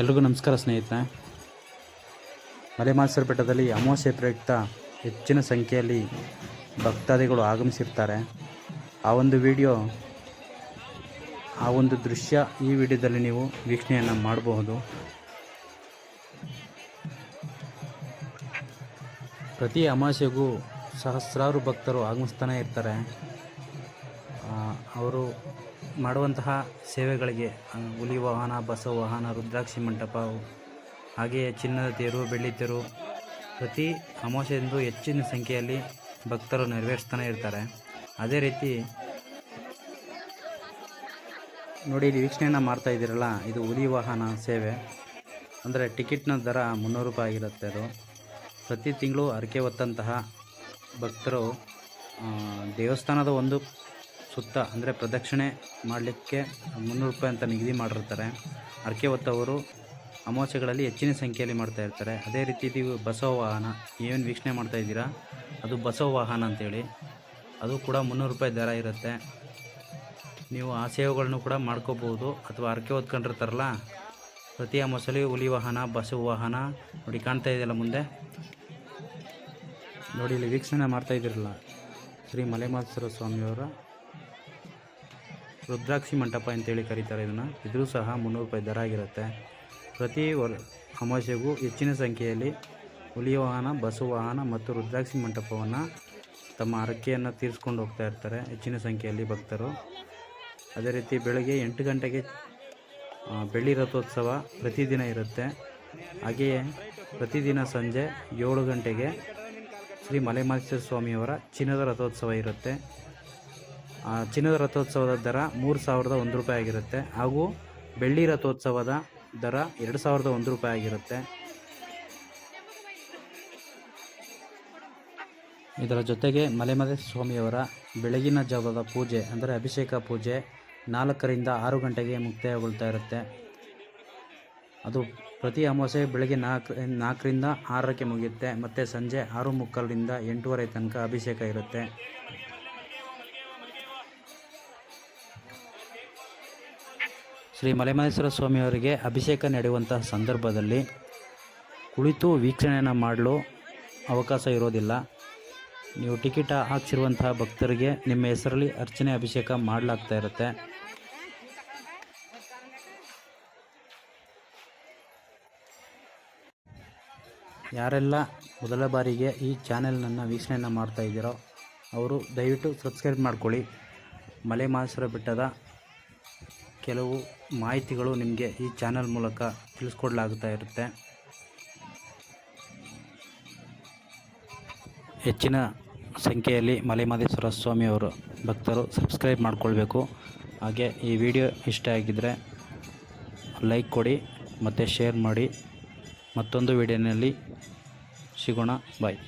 ಎಲ್ರಿಗೂ ನಮಸ್ಕಾರ ಸ್ನೇಹಿತರೆ. ಮಲೆಮಾಸರ ಬೆಟ್ಟದಲ್ಲಿ ಅಮಾವಾಸ್ಯೆ ಪ್ರಯುಕ್ತ ಹೆಚ್ಚಿನ ಸಂಖ್ಯೆಯಲ್ಲಿ ಭಕ್ತಾದಿಗಳು ಆಗಮಿಸಿರ್ತಾರೆ. ಆ ಒಂದು ವಿಡಿಯೋ, ಆ ಒಂದು ದೃಶ್ಯ ಈ ವಿಡಿಯೋದಲ್ಲಿ ನೀವು ವೀಕ್ಷಣೆಯನ್ನು ಮಾಡಬಹುದು. ಪ್ರತಿ ಅಮಾವಾಸ್ಯೆಗೂ ಸಹಸ್ರಾರು ಭಕ್ತರು ಆಗಮಿಸ್ತಾನೆ ಇರ್ತಾರೆ. ಅವರು ಮಾಡುವಂತಹ ಸೇವೆಗಳಿಗೆ ಹುಲಿ ವಾಹನ, ಬಸವ ವಾಹನ, ರುದ್ರಾಕ್ಷಿ ಮಂಟಪ ಹಾಗೆಯೇ ಚಿನ್ನದ ತೇರು, ಬೆಳ್ಳಿ ತೇರು ಪ್ರತಿ ಅಮಾವಾಸ್ಯೆಂದು ಹೆಚ್ಚಿನ ಸಂಖ್ಯೆಯಲ್ಲಿ ಭಕ್ತರು ನೆರವೇರಿಸ್ತಾನೆ ಇರ್ತಾರೆ. ಅದೇ ರೀತಿ ನೋಡಿ ವೀಕ್ಷಣೆಯನ್ನು ಮಾಡ್ತಾ ಇದ್ದೀರಲ್ಲ, ಇದು ಹುಲಿ ವಾಹನ ಸೇವೆ. ಅಂದರೆ ಟಿಕೆಟ್ನ ದರ ಮುನ್ನೂರು ರೂಪಾಯಿ ಆಗಿರುತ್ತೆ ಅದು. ಪ್ರತಿ ತಿಂಗಳು ಹರಕೆ ಹೊತ್ತಂತಹ ಭಕ್ತರು ದೇವಸ್ಥಾನದ ಒಂದು ಸುತ್ತ ಅಂದರೆ ಪ್ರದಕ್ಷಿಣೆ ಮಾಡಲಿಕ್ಕೆ ಮುನ್ನೂರು ರೂಪಾಯಿ ಅಂತ ನಿಗದಿ ಮಾಡಿರ್ತಾರೆ. ಹರಕೆ ಹೊತ್ತವರು ಅಮಾವಾಸ್ಯೆಗಳಲ್ಲಿ ಹೆಚ್ಚಿನ ಸಂಖ್ಯೆಯಲ್ಲಿ ಮಾಡ್ತಾ ಇರ್ತಾರೆ. ಅದೇ ರೀತಿ ಬಸವ ವಾಹನ. ಏನು ವೀಕ್ಷಣೆ ಮಾಡ್ತಾ ಇದ್ದೀರಾ? ಅದು ಬಸವ ವಾಹನ ಅಂತೇಳಿ. ಅದು ಕೂಡ ಮುನ್ನೂರು ರೂಪಾಯಿ ದರ ಇರುತ್ತೆ. ನೀವು ಆ ಸೇವೆಗಳನ್ನು ಕೂಡ ಮಾಡ್ಕೋಬೋದು ಅಥವಾ ಹರಕೆ ಹೊತ್ಕೊಂಡಿರ್ತಾರಲ್ಲ ಪ್ರತಿ ಮೊಸಲಿ ಹುಲಿ ವಾಹನ, ಬಸವ ವಾಹನ ನೋಡಿ ಕಾಣ್ತಾ ಇದೆಯಲ್ಲ ಮುಂದೆ? ನೋಡಿ, ಇಲ್ಲಿ ವೀಕ್ಷಣೆ ಮಾಡ್ತಾ ಇದ್ದೀರಲ್ಲ ಶ್ರೀ ಮಲೆಮಾಲೇಶ್ವರ ಸ್ವಾಮಿಯವರ ರುದ್ರಾಕ್ಷಿ ಮಂಟಪ ಅಂತೇಳಿ ಕರೀತಾರೆ ಇದನ್ನು. ಇದ್ರೂ ಸಹ ಮುನ್ನೂರು ರೂಪಾಯಿ ದರ ಆಗಿರುತ್ತೆ. ಪ್ರತಿ ವರ್ ಅಮಾವಾಸ್ಯೆಗೂ ಹೆಚ್ಚಿನ ಸಂಖ್ಯೆಯಲ್ಲಿ ಹುಲಿ ವಾಹನ, ಬಸವ ವಾಹನ ಮತ್ತು ರುದ್ರಾಕ್ಷಿ ಮಂಟಪವನ್ನು ತಮ್ಮ ಹರಕೆಯನ್ನು ತೀರಿಸ್ಕೊಂಡು ಹೋಗ್ತಾ ಇರ್ತಾರೆ ಹೆಚ್ಚಿನ ಸಂಖ್ಯೆಯಲ್ಲಿ ಭಕ್ತರು. ಅದೇ ರೀತಿ ಬೆಳಗ್ಗೆ ಎಂಟು ಗಂಟೆಗೆ ಬೆಳ್ಳಿ ರಥೋತ್ಸವ ಪ್ರತಿದಿನ ಇರುತ್ತೆ. ಹಾಗೆಯೇ ಪ್ರತಿದಿನ ಸಂಜೆ ಏಳು ಗಂಟೆಗೆ ಶ್ರೀ ಮಲೆಮಾಚೇಶ್ವರ ಸ್ವಾಮಿಯವರ ಚಿನ್ನದ ರಥೋತ್ಸವ ಇರುತ್ತೆ. ಚಿನ್ನದ ರಥೋತ್ಸವದ ದರ ಮೂರು ಸಾವಿರದ ಒಂದು ರೂಪಾಯಿ ಆಗಿರುತ್ತೆ. ಹಾಗೂ ಬೆಳ್ಳಿ ರಥೋತ್ಸವದ ದರ ಎರಡು ಸಾವಿರದ ಒಂದು ರೂಪಾಯಿ ಆಗಿರುತ್ತೆ. ಇದರ ಜೊತೆಗೆ ಮಲೆಮಲೆ ಸ್ವಾಮಿಯವರ ಬೆಳಗಿನ ಜಾವದ ಪೂಜೆ, ಅಂದರೆ ಅಭಿಷೇಕ ಪೂಜೆ, ನಾಲ್ಕರಿಂದ ಆರು ಗಂಟೆಗೆ ಮುಕ್ತಾಯಗೊಳ್ತಾ ಇರುತ್ತೆ. ಅದು ಪ್ರತಿ ಅಮಾವಾಸ್ಯೆ ಬೆಳಗ್ಗೆ ನಾಲ್ಕು, ನಾಲ್ಕರಿಂದ ಆರಕ್ಕೆ ಮುಗಿಯುತ್ತೆ. ಮತ್ತು ಸಂಜೆ ಆರು ಮುಕ್ಕಾಲರಿಂದ ಎಂಟೂವರೆ ತನಕ ಅಭಿಷೇಕ ಇರುತ್ತೆ. ಶ್ರೀ ಮಲೆಮಹೇಶ್ವರ ಸ್ವಾಮಿಯವರಿಗೆ ಅಭಿಷೇಕ ನಡೆಯುವಂತಹ ಸಂದರ್ಭದಲ್ಲಿ ಕುಳಿತು ವೀಕ್ಷಣೆಯನ್ನು ಮಾಡಲು ಅವಕಾಶ ಇರೋದಿಲ್ಲ. ನೀವು ಟಿಕೆಟ್ ಹಾಕ್ಸಿರುವಂತಹ ಭಕ್ತರಿಗೆ ನಿಮ್ಮ ಹೆಸರಲ್ಲಿ ಅರ್ಚನೆ, ಅಭಿಷೇಕ ಮಾಡಲಾಗ್ತಾ ಇರುತ್ತೆ. ಯಾರೆಲ್ಲ ಮೊದಲ ಬಾರಿಗೆ ಈ ಚಾನೆಲ್ನನ್ನು ವೀಕ್ಷಣೆಯನ್ನು ಮಾಡ್ತಾ ಇದ್ದೀರೋ, ಅವರು ದಯವಿಟ್ಟು ಸಬ್ಸ್ಕ್ರೈಬ್ ಮಾಡ್ಕೊಳ್ಳಿ. ಮಲೆ ಮಹೇಶ್ವರ ಬೆಟ್ಟದ ಕೆಲವು ಮಾಹಿತಿಗಳು ನಿಮಗೆ ಈ ಚಾನಲ್ ಮೂಲಕ ತಿಳಿಸ್ಕೊಡ್ಲಾಗ್ತಾ ಇರುತ್ತೆ. ಹೆಚ್ಚಿನ ಸಂಖ್ಯೆಯಲ್ಲಿ ಮಲೆಮಹದೇಶ್ವರ ಸ್ವಾಮಿಯವರು ಭಕ್ತರು ಸಬ್ಸ್ಕ್ರೈಬ್ ಮಾಡಿಕೊಳ್ಬೇಕು. ಹಾಗೆ ಈ ವಿಡಿಯೋ ಇಷ್ಟ ಆಗಿದ್ದರೆ ಲೈಕ್ ಕೊಡಿ, ಮತ್ತು ಶೇರ್ ಮಾಡಿ. ಮತ್ತೊಂದು ವಿಡಿಯೋನಲ್ಲಿ ಸಿಗೋಣ. ಬಾಯ್.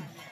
Gracias.